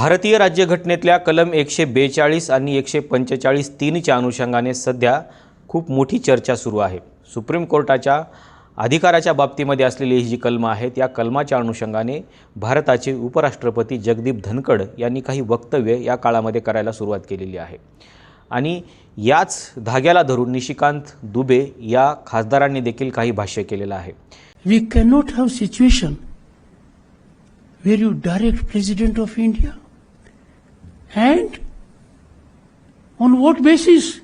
भारतीय राज्यघटनेतल्या कलम एकशे बेचाळीस आणि एकशे पंचेचाळीस तीनच्या अनुषंगाने सध्या खूप मोठी चर्चा सुरू आहे. सुप्रीम कोर्टाच्या अधिकाराच्या बाबतीमध्ये असलेली ही जी कलमं आहेत या कलमाच्या अनुषंगाने भारताचे उपराष्ट्रपती जगदीप धनखड यांनी काही वक्तव्य या काळामध्ये करायला सुरुवात केलेली आहे. आणि याच धाग्याला धरून निशिकांत दुबे या खासदारांनी देखील काही भाष्य केलेलं आहे. We cannot have situation where you direct president of India and on what basis?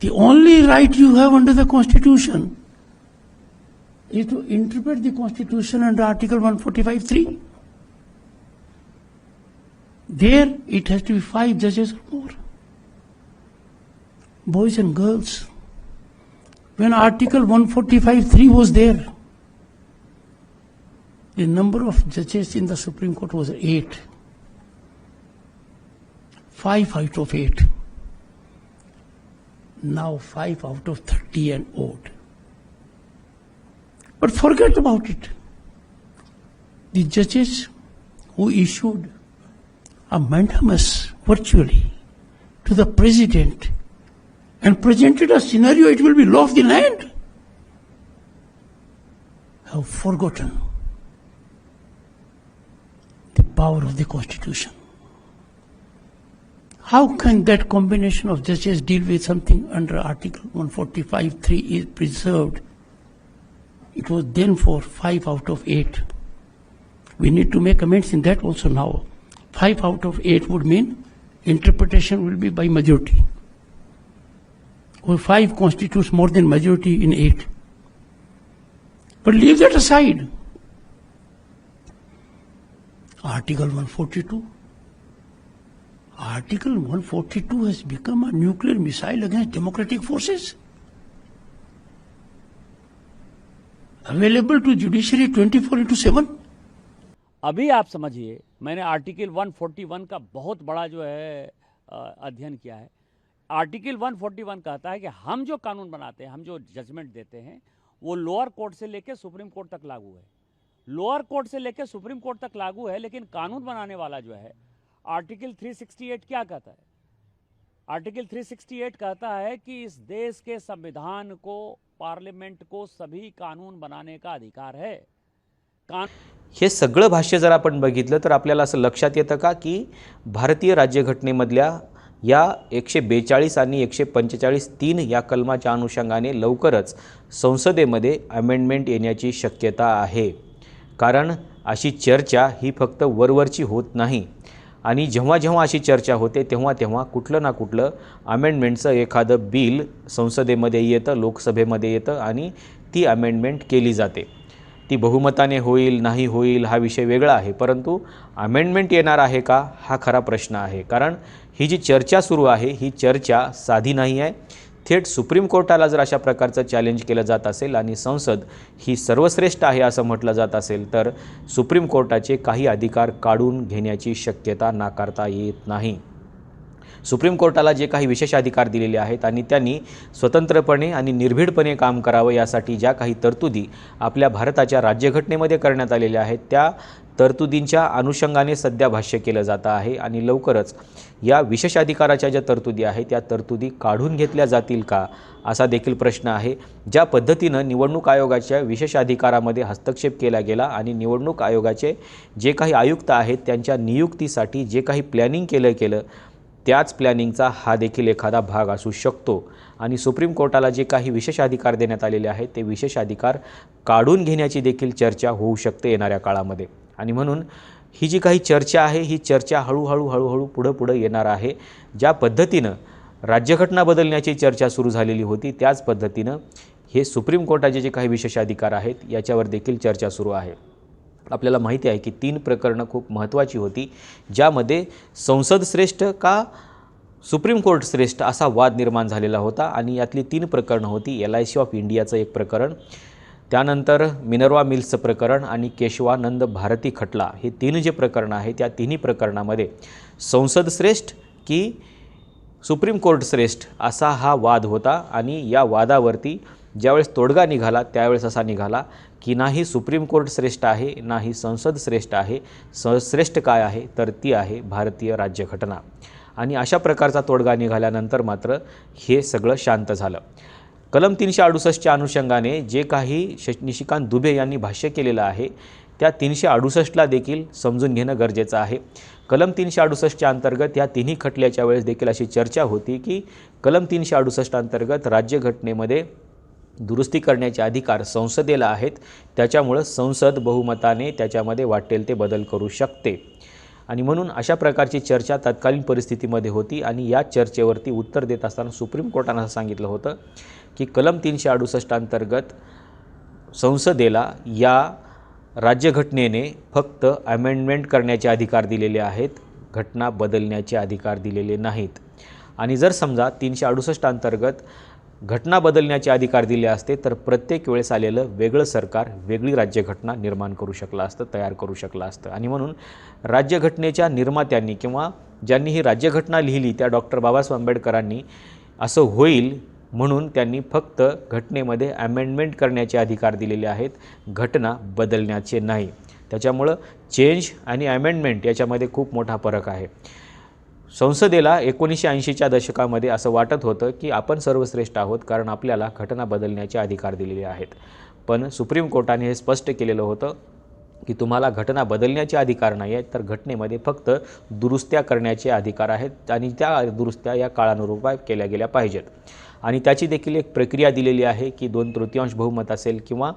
The only right you have under the Constitution is to interpret the Constitution under Article 145.3. There it has to be five judges or more. Boys and girls when Article 145.3 was there, the number of judges in the Supreme Court was eight. Five out of eight. Now five out of 30 and odd. But forget about it. The judges who issued a mandamus virtually to the president and presented a scenario it will be law of the land have forgotten the power of the constitution how can that combination of judges deal with something under article 145.3 is preserved it was then for 5 out of 8 we need to make amends in that also now 5 out of 8 would mean interpretation will be by majority where five constitutes more than majority in eight. But leave that aside. Article 142. Article 142 has become a nuclear missile against democratic forces. Available to judiciary 24 into 7. अभी आप समझिए, मैंने article 141 का बहुत बड़ा जो है अध्ययन KIA है आर्टिकल 141 कहता है कि हम जो कानून बनाते हैं, हम जो जजमेंट देते हैं, वो लोअर कोर्ट से लेकर सुप्रीम कोर्ट तक लागू है लोअर कोर्ट से लेकर सुप्रीम कोर्ट तक लागू है, लेकिन कानून बनाने वाला जो है आर्टिकल 368 क्या कहता है? आर्टिकल 368 कहता है कि इस देश के संविधान को पार्लियामेंट को सभी कानून बनाने का अधिकार है। कान हे सगळं भाष्य जर आपण बघितलं तर आपल्याला असं लक्षात येतं का की भारतीय राज्यघटनेमधल्या या एकशे बेचाळीस आणि एकशे पंचेचाळीस तीन या कलमाच्या अनुषंगाने लवकरच संसदेमध्ये अमेंडमेंट येण्याची शक्यता आहे. कारण अशी चर्चा ही फक्त वरवरची होत नाही. आणि जेव्हा जेव्हा अशी चर्चा होते तेव्हा तेव्हा कुठलं ना कुठलं अमेंडमेंटचं एखादं बिल संसदेमध्ये येतं लोकसभेमध्ये येतं आणि ती अमेंडमेंट केली जाते. ती बहुमताने होईल नाही होईल हा विषय वेगळा आहे. परंतु अमेंडमेंट येणार आहे का? हा खरा प्रश्न आहे. कारण ही जी चर्चा सुरू आहे ही चर्चा साधी नाही आहे. थेट सुप्रीम कोर्टाला जर अशा प्रकारचं चॅलेंज केलं जात असेल आणि संसद ही सर्वश्रेष्ठ आहे असं म्हटलं जात असेल तर सुप्रीम कोर्टाचे काही अधिकार काढून घेण्याची शक्यता नाकारता येत नाही. सुप्रीम कोर्टाला जे काही विशेष अधिकार दिलेले आहेत आणि त्यांनी स्वतंत्रपणे आणि निर्भीडपणे काम करावं यासाठी ज्या काही तरतुदी आपल्या भारताच्या राज्यघटनेमध्ये करण्यात आलेल्या आहेत त्या तरतुदींच्या अनुषंगाने सध्या भाष्य केलं जातं आहे आणि लवकरच या विशेष अधिकाराच्या ज्या तरतुदी आहेत त्या तरतुदी काढून घेतल्या जातील का असा देखील प्रश्न आहे ज्या पद्धतीनं निवडणूक आयोगाच्या विशेष अधिकारामध्ये हस्तक्षेप केला गेला आणि निवडणूक आयोगाचे जे काही आयुक्त आहेत त्यांच्या नियुक्तीसाठी जे काही प्लॅनिंग केलं गेलं त्याच प्लॅनिंगचा हा देखील एखादा भाग असू शकतो. आणि सुप्रीम कोर्टाला जे काही विशेष अधिकार देण्यात आलेले आहेत ते विशेष अधिकार काढून घेण्याची देखील चर्चा होऊ शकते येणाऱ्या काळामध्ये. आणि म्हणून ही जी काही चर्चा आहे ही चर्चा हळूहळू हळूहळू पुढं पुढं येणार आहे. ज्या पद्धतीनं राज्यघटना बदलण्याची चर्चा सुरू झालेली होती त्याच पद्धतीनं हे सुप्रीम कोर्टाचे जे काही विशेष अधिकार आहेत याच्यावर देखील चर्चा सुरू आहे. आपल्याला माहिती आहे की तीन प्रकरणं खूप महत्त्वाची होती ज्यामध्ये संसद श्रेष्ठ का सुप्रीम कोर्ट श्रेष्ठ असा वाद निर्माण झालेला होता आणि यातली तीन प्रकरणं होती एल आय सी ऑफ इंडियाचं एक प्रकरण त्यानंतर मिनर्वा मिल्सचं प्रकरण आणि केशवानंद भारती खटला हे तीन जे प्रकरणं आहे त्या तिन्ही प्रकरणामध्ये संसद श्रेष्ठ की सुप्रीम कोर्ट श्रेष्ठ असा हा वाद होता आणि या वादावरती ज्यावेळेस तोडगा निघाला त्यावेळेस असा निघाला की नाही सुप्रीम कोर्ट श्रेष्ठ आहे नाही संसद श्रेष्ठ आहे स श्रेष्ठ काय आहे तर ती आहे भारतीय राज्यघटना. आणि अशा प्रकारचा तोडगा निघाल्यानंतर मात्र हे सगळं शांत झालं. कलम तीनशे अडुसष्टच्या अनुषंगाने जे काही श निशिकांत दुबे यांनी भाष्य केलेलं आहे त्या तीनशे अडुसष्टला देखील समजून घेणं गरजेचं आहे. कलम तीनशे अडुसष्टच्या अंतर्गत या तिन्ही खटल्याच्या वेळेस देखील अशी चर्चा होती की कलम तीनशे अडुसष्ट अंतर्गत राज्यघटनेमध्ये दुरुस्ती करण्याचे अधिकार संसदेला आहेत त्याच्यामुळं संसद बहुमताने त्याच्यामध्ये वाटेल ते बदल करू शकते. आणि म्हणून अशा प्रकारची चर्चा तत्कालीन परिस्थितीमध्ये होती आणि या चर्चेवरती उत्तर देत असताना सुप्रीम कोर्टानं सांगितलं होतं की कलम तीनशे अडुसष्ट अंतर्गत संसदेला या राज्यघटनेने फक्त अमेंडमेंट करण्याचे अधिकार दिलेले आहेत घटना बदलण्याचे अधिकार दिलेले नाहीत. आणि जर समजा तीनशे अडुसष्ट अंतर्गत घटना बदलण्याचे अधिकार दिले असते तर प्रत्येक वेळेस आलेलं वेगळं सरकार वेगळी राज्यघटना निर्माण करू शकलं असतं तयार करू शकलं असतं. आणि म्हणून राज्यघटनेच्या निर्मात्यांनी किंवा ज्यांनी ही राज्यघटना लिहिली त्या डॉक्टर बाबासाहेब आंबेडकरांनी असं होईल म्हणून त्यांनी फक्त घटनेमध्ये अमेंडमेंट करण्याचे अधिकार दिलेले आहेत. घटना बदलण्याचे नाही. त्याच्यामुळं चेंज आणि अमेंडमेंट याच्यामध्ये खूप मोठा फरक आहे. संसदेला एकोणीसशे ऐंशीच्या दशकामध्ये असं वाटत होतं की आपण सर्वश्रेष्ठ आहोत कारण आपल्याला घटना बदलण्याचे अधिकार दिलेले आहेत. पण सुप्रीम कोर्टाने हे स्पष्ट केलेलं होतं की तुम्हाला घटना बदलण्याचे अधिकार नाही आहेत तर घटनेमध्ये फक्त दुरुस्त्या करण्याचे अधिकार आहेत आणि त्या दुरुस्त्या या काळानुरूप केल्या गेल्या पाहिजेत. आणि त्याची देखील एक प्रक्रिया दिलेली आहे की दोन तृतीयांश बहुमत असेल किंवा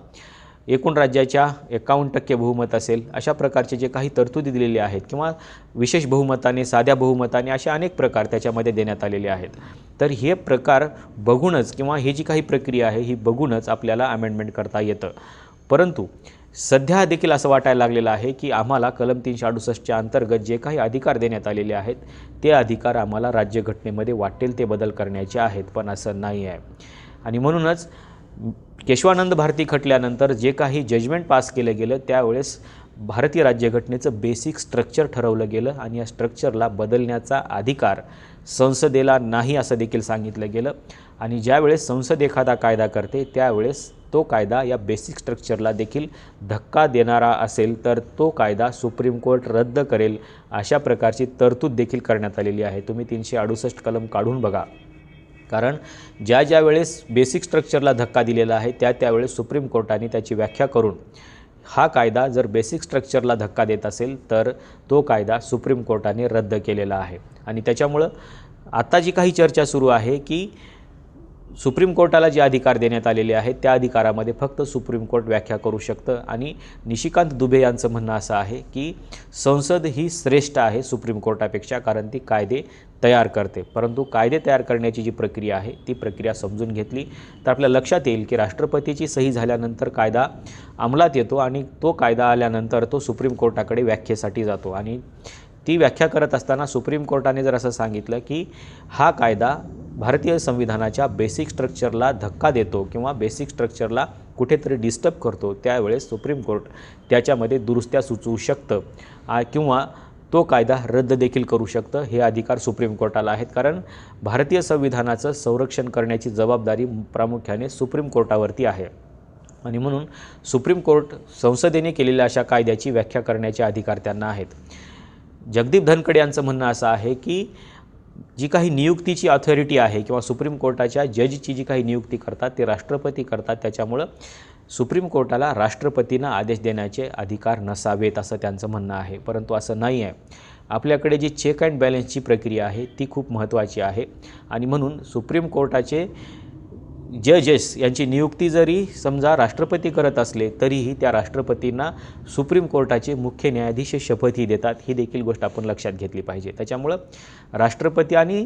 एकूण राज्याच्या एकावन्न टक्के बहुमत असेल अशा प्रकारचे जे काही तरतुदी दिलेले आहेत किंवा विशेष बहुमताने साध्या बहुमताने असे अनेक प्रकार त्याच्यामध्ये देण्यात आलेले आहेत. तर हे प्रकार बघूनच किंवा ही जी काही प्रक्रिया आहे ही बघूनच आपल्याला अमेंडमेंट करता येतं. परंतु सध्या देखील असं वाटायला लागलेलं आहे की आम्हाला कलम तीनशे अडुसष्टच्या अंतर्गत जे काही अधिकार देण्यात आलेले आहेत ते अधिकार आम्हाला राज्यघटनेमध्ये वाटेल ते बदल करण्याचे आहेत पण असं नाही आहे. आणि म्हणूनच केशवानंद भारती खटल्यानंतर जे काही जजमेंट पास केलं गेलं त्यावेळेस भारतीय राज्यघटनेचं बेसिक स्ट्रक्चर ठरवलं गेलं आणि या स्ट्रक्चरला बदलण्याचा अधिकार संसदेला नाही असं देखील सांगितलं गेलं. आणि ज्यावेळेस संसद एखादा कायदा करते त्यावेळेस तो कायदा या बेसिक स्ट्रक्चरला देखील धक्का देणारा असेल तर तो कायदा सुप्रीम कोर्ट रद्द करेल अशा प्रकारची तरतूद देखील करण्यात आलेली आहे. तुम्ही तीनशे अडुसष्ट कलम काढून बघा. कारण ज्या ज्या वेळेस बेसिक स्ट्रक्चरला धक्का दिलेला आहे त्या त्यावेळेस सुप्रीम कोर्टाने त्याची व्याख्या करून हा कायदा जर बेसिक स्ट्रक्चरला धक्का देत असेल तर तो कायदा सुप्रीम कोर्टाने रद्द केलेला आहे. आणि त्याच्यामुळं आता जी काही चर्चा सुरू आहे की सुप्रीम कोर्टाला जे अधिकार देण्यात आलेले आहेत त्या अधिकारामध्ये फक्त सुप्रीम कोर्ट व्याख्या करू शकतं. आणि निशिकांत दुबे यांचं म्हणणं असं आहे की संसद ही श्रेष्ठ आहे सुप्रीम कोर्टापेक्षा कारण ती कायदे तयार करते. परंतु कायदे तयार करण्याची जी प्रक्रिया आहे ती प्रक्रिया समजून घेतली तर आपल्या लक्षात येईल की राष्ट्रपतीची सही झाल्यानंतर कायदा अंमलात येतो आणि तो कायदा आल्यानंतर तो सुप्रीम कोर्टाकडे व्याख्येसाठी जातो. आणि ती व्याख्या करत असताना सुप्रीम कोर्टाने जर असं सांगितलं की हा कायदा भारतीय संविधानाच्या बेसिक स्ट्रक्चरला धक्का देतो किंवा बेसिक स्ट्रक्चरला कुठेतरी डिस्टर्ब करतो त्यावेळेस सुप्रीम कोर्ट त्याच्यामध्ये दुरुस्त्या सुचवू शकतं. किंवा तो कायदा रद्द देखील करू शकतं हे अधिकार सुप्रीम कोर्टाला आहेत. कारण भारतीय संविधानाचं संरक्षण करण्याची जबाबदारी प्रामुख्याने सुप्रीम कोर्टावरती आहे. आणि म्हणून सुप्रीम कोर्ट संसदेने केलेल्या अशा कायद्याची व्याख्या करण्याचे अधिकार त्यांना आहेत. जगदीप धनखडे यांचं म्हणणं असं आहे की जी काही नियुक्तीची ऑथॉरिटी आहे किंवा सुप्रीम कोर्टाच्या जजची जी काही नियुक्ती करतात ते राष्ट्रपती करतात. त्याच्यामुळं सुप्रीम कोर्टाला राष्ट्रपतींना आदेश देण्याचे अधिकार नसावेत असं त्यांचं म्हणणं आहे. परंतु असं नाही आहे आपल्याकडे जी चेक अँड बॅलन्सची प्रक्रिया आहे ती खूप महत्त्वाची आहे. आणि म्हणून सुप्रीम कोर्टाचे जजेस यांची नियुक्ती जरी समजा राष्ट्रपती करत असले तरीही त्या राष्ट्रपतींना सुप्रीम कोर्टाचे मुख्य न्यायाधीश शपथही देतात. ही देखील गोष्ट आपण लक्षात घेतली पाहिजे. त्याच्यामुळं राष्ट्रपती आणि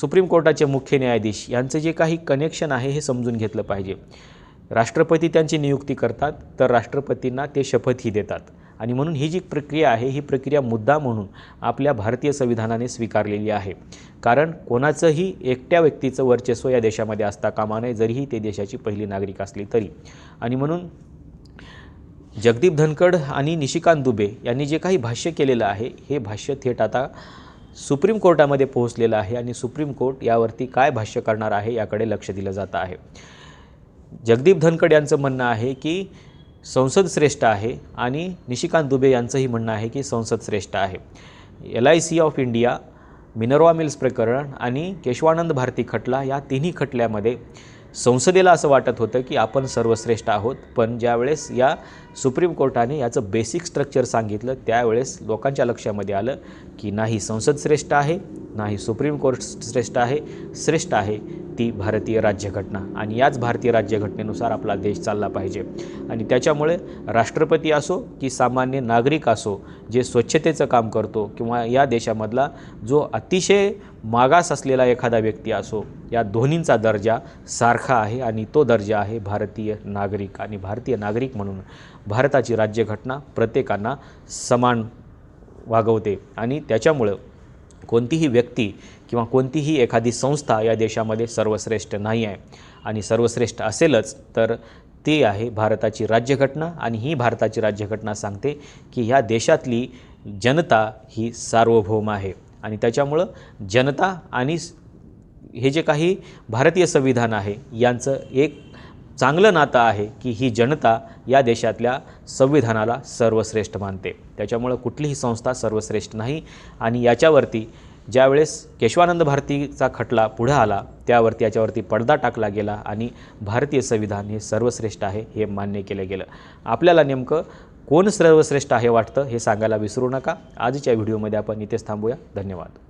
सुप्रीम कोर्टाचे मुख्य न्यायाधीश यांचं जे काही कनेक्शन आहे हे समजून घेतलं पाहिजे. राष्ट्रपती त्यांची नियुक्ती करतात तर राष्ट्रपतींना ते शपथही देतात. आणि म्हणून ही जी प्रक्रिया आहे ही प्रक्रिया मुद्दा म्हणून आपल्या भारतीय संविधानाने स्वीकारलेली आहे. कारण कोणाचंही एकट्या व्यक्तीचं वर्चस्व या देशामध्ये असता कामा नये जरीही ते देशाची पहिली नागरिक असली तरी. आणि म्हणून जगदीप धनखड आणि निशिकांत दुबे यांनी जे काही भाष्य केलेलं आहे हे भाष्य थेट आता सुप्रीम कोर्टामध्ये पोहोचलेलं आहे आणि सुप्रीम कोर्ट यावरती काय भाष्य करणार आहे याकडे लक्ष दिलं जात आहे. जगदीप धनखड यांचं म्हणणं आहे की संसद श्रेष्ठ आहे आणि निशिकांत दुबे यांचंही म्हणणं आहे की संसद श्रेष्ठ आहे. L I C of India Minerva Mills प्रकरण आणि केशवानंद भारती खटला या तिन्ही खटल्यामध्ये संसदेला असं वाटत होतं की आपण सर्वश्रेष्ठ आहोत पण ज्यावेळेस या सुप्रीम कोर्टाने याचं बेसिक स्ट्रक्चर सांगितलं त्यावेळेस लोकांच्या लक्षामध्ये आलं की नाही संसद श्रेष्ठ आहे नाही सुप्रीम कोर्ट श्रेष्ठ आहे श्रेष्ठ आहे ती भारतीय राज्यघटना. आणि याच भारतीय राज्यघटनेनुसार आपला देश चालला पाहिजे. आणि त्याच्यामुळे राष्ट्रपती असो की सामान्य नागरिक असो जे स्वच्छतेचं काम करतो किंवा या देशामधला जो अतिशय मागास असलेला एखादा व्यक्ती असो या दोन्हींचा दर्जा सारखा आहे आणि तो दर्जा आहे भारतीय नागरिक. आणि भारतीय नागरिक म्हणून भारताची राज्यघटना प्रत्येकांना समान वागवते. आणि त्याच्यामुळं कोणतीही व्यक्ती किंवा कोणतीही एखादी संस्था या देशामध्ये सर्वश्रेष्ठ नाही आहे. आणि सर्वश्रेष्ठ असेलच तर ते आहे भारताची राज्यघटना. आणि ही भारताची राज्यघटना सांगते की ह्या देशातली जनता ही सार्वभौम आहे. आणि त्याच्यामुळं जनता आणि हे जे काही भारतीय संविधान आहे यांचं एक चांगलं नातं आहे की ही जनता या देशातल्या संविधानाला सर्वश्रेष्ठ मानते. त्याच्यामुळं कुठलीही संस्था सर्वश्रेष्ठ नाही. आणि याच्यावरती ज्यावेळेस केशवानंद भारतीचा खटला पुढं आला त्यावरती याच्यावरती पडदा टाकला गेला आणि भारतीय संविधान हे सर्वश्रेष्ठ आहे हे मान्य केलं गेलं. आपल्याला नेमकं कोण सर्वश्रेष्ठ आहे वाटतं हे सांगायला विसरू नका. आजच्या व्हिडिओमध्ये आपण इथेच थांबूया. धन्यवाद.